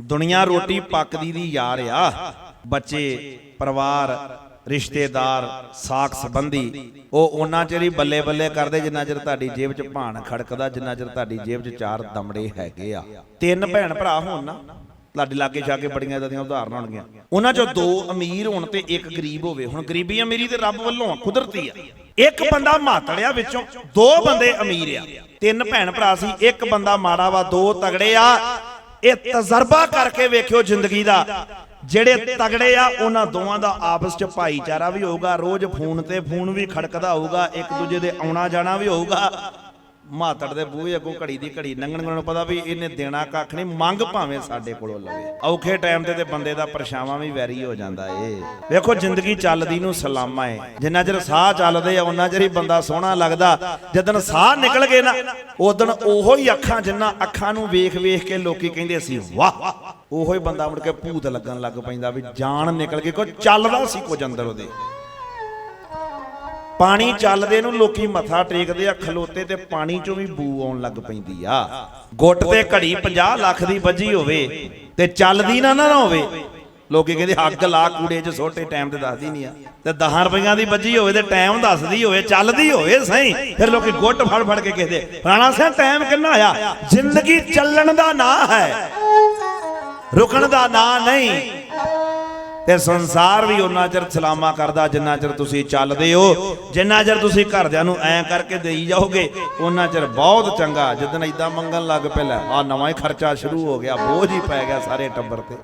ਦੁਨੀਆ ਰੋਟੀ ਪੱਕਦੀ ਦੀ ਯਾਰ ਆ। ਬੱਚੇ, ਪਰਿਵਾਰ, ਰਿਸ਼ਤੇਦਾਰ, ਸਾਖ ਸੰਬੰਧੀ, ਉਹ ਉਹਨਾਂ ਚਿਰ ਹੀ ਬੱਲੇ ਬੱਲੇ ਕਰਦੇ ਜਿੰਨਾ ਚਿਰ ਤੁਹਾਡੀ ਜੇਬ 'ਚ ਭਾਣ ਖੜਕਦਾ, ਜਿੰਨਾ ਚਿਰ ਤੁਹਾਡੀ ਜੇਬ 'ਚ ਚਾਰ ਦਮੜੇ ਹੈਗੇ ਆ। ਤਿੰਨ ਭੈਣ ਭਰਾ ਹੋਣ ਨਾ ਲਾਡੇ ਲਾਗੇ ਜਾ ਕੇ ਬੜੀਆਂ ਇਦਾਂ ਦੀਆਂ ਉਦਾਹਰਨਾਂ ਹੋਣਗੀਆਂ। ਉਹਨਾਂ 'ਚੋਂ ਦੋ ਅਮੀਰ ਹੋਣ ਤੇ ਇੱਕ ਗਰੀਬ ਹੋਵੇ। ਹੁਣ ਗਰੀਬੀ ਅਮੀਰੀ ਤੇ ਰੱਬ ਵੱਲੋਂ ਆ, ਕੁਦਰਤੀ ਆ। ਇੱਕ ਬੰਦਾ ਮਾਤੜਿਆ ਵਿੱਚੋਂ ਦੋ ਬੰਦੇ ਅਮੀਰ ਆ। ਤਿੰਨ ਭੈਣ ਭਰਾ ਸੀ, ਇੱਕ ਬੰਦਾ ਮਾੜਾ ਵਾ, ਦੋ ਤਗੜੇ ਆ। ਇਹ ਤਜਰਬਾ ਕਰਕੇ ਵੇਖਿਓ ਜ਼ਿੰਦਗੀ ਦਾ। ਜਿਹੜੇ ਤਗੜੇ ਆ, ਉਹਨਾਂ ਦੋਵਾਂ ਦਾ ਆਪਸ ਚ ਭਾਈਚਾਰਾ ਵੀ ਹੋਊਗਾ, ਰੋਜ਼ ਫੋਨ ਤੇ ਫੋਨ ਵੀ ਖੜਕਦਾ ਹੋਊਗਾ, ਇੱਕ ਦੂਜੇ ਦੇ ਆਉਣਾ ਜਾਣਾ ਵੀ ਹੋਊਗਾ। ਮਾਤੜ ਦੇ ਬੂਹੇ ਅੱਗੋਂ ਘੜੀ ਦੀ ਘੜੀ ਲੰਘਣ ਨੂੰ ਪਤਾ ਵੀ ਇਹਨੇ ਦੇਣਾ ਕੱਖ ਨਹੀਂ, ਮੰਗ ਭਾਵੇਂ ਸਾਡੇ ਕੋਲੋਂ ਲਵੇ। ਔਖੇ ਟਾਈਮ ਤੇ ਤੇ ਬੰਦੇ ਦਾ ਪਰਛਾਵਾਂ ਵੀ ਵੈਰੀ ਹੋ ਜਾਂਦਾ ਏ। ਵੇਖੋ, ਜ਼ਿੰਦਗੀ ਚੱਲਦੀ ਨੂੰ ਸਲਾਮਾ ਏ। ਜਿੰਨਾ ਚਿਰ ਸਾਹ ਚੱਲਦੇ ਆ ਉਹਨਾਂ ਚਿਰ ਹੀ ਬੰਦਾ ਸੋਹਣਾ ਲੱਗਦਾ। ਜਦੋਂ ਸਾਹ ਨਿਕਲ ਗਏ ਨਾ ਉਦੋਂ ਉਹੋ ਹੀ ਅੱਖਾਂ ਜਿੰਨਾ ਅੱਖਾਂ ਨੂੰ ਵੇਖ ਵੇਖ ਕੇ ਲੋਕੀ ਕਹਿੰਦੇ ਸੀ, ਵਾਹ! ਉਹੋ ਹੀ ਬੰਦਾ ਮੁੜ ਕੇ ਭੂਤ ਲੱਗਣ ਲੱਗ ਪੈਂਦਾ ਵੀ ਜਾਨ ਨਿਕਲ ਗਈ, ਕੋਈ ਚੱਲਦਾ ਸੀ ਕੁਝ ਅੰਦਰ ਉਹਦੇ। ਪਾਣੀ ਚੱਲਦੇ ਨੂੰ ਲੋਕੀ ਮੱਥਾ ਟੇਕਦੇ ਆ, ਖਲੋਤੇ ਤੇ ਪਾਣੀ ਚੋਂ ਵੀ ਬੂ ਆਉਣ ਲੱਗ ਪੈਂਦੀ ਆ। ਗੁੱਟ ਤੇ ਘੜੀ 50 ਲੱਖ ਦੀ ਵੱਜੀ ਹੋਵੇ ਤੇ ਚੱਲਦੀ ਨਾ ਨਾ ਹੋਵੇ। ਲੋਕੀ ਕਹਿੰਦੇ ਅੱਗ ਲਾ, ਕੂੜੇ 'ਚ ਛੋਟੇ ਟਾਈਮ ਤੇ ਦੱਸਦੀ ਨਹੀਂ ਆ। ਤੇ 10 ਰੁਪਈਆਂ ਦੀ ਵੱਜੀ ਹੋਵੇ ਤੇ ਟਾਈਮ ਦੱਸਦੀ ਹੋਵੇ, ਚੱਲਦੀ ਹੋਵੇ ਸਹੀ, ਫਿਰ ਲੋਕੀ ਗੁੱਟ ਫੜ ਫੜ ਕੇ ਕਹਿੰਦੇ ਰਾਣਾ ਸਾਹਿਬ ਟਾਈਮ ਕਿੰਨਾ ਆ? ਜ਼ਿੰਦਗੀ ਚੱਲਣ ਦਾ ਨਾਂ ਹੈ, ਰੁਕਣ ਦਾ ਨਾਂ ਨਹੀਂ। ਤੇ ਸੰਸਾਰ ਵੀ ਉਹਨਾਂ ਚਿਰ ਸਲਾਮਾ ਕਰਦਾ ਜਿੰਨਾ ਚਿਰ ਤੁਸੀਂ ਚੱਲਦੇ ਹੋ। ਜਿੰਨਾ ਚਿਰ ਤੁਸੀਂ ਘਰਦਿਆਂ ਨੂੰ ਐਂ ਕਰਕੇ ਦੇਈ ਜਾਓਗੇ, ਉਹਨਾਂ ਚਿਰ ਬਹੁਤ ਚੰਗਾ। ਜਿੱਦਣ ਇਦਾਂ ਮੰਗਣ ਲੱਗ ਪਿਆ ਆ ਨਵਾਂ ਹੀ ਖਰਚਾ ਸ਼ੁਰੂ ਹੋ ਗਿਆ, ਬੋਝ ਹੀ ਪੈ ਗਿਆ ਸਾਰੇ ਟੱਬਰ ਤੇ।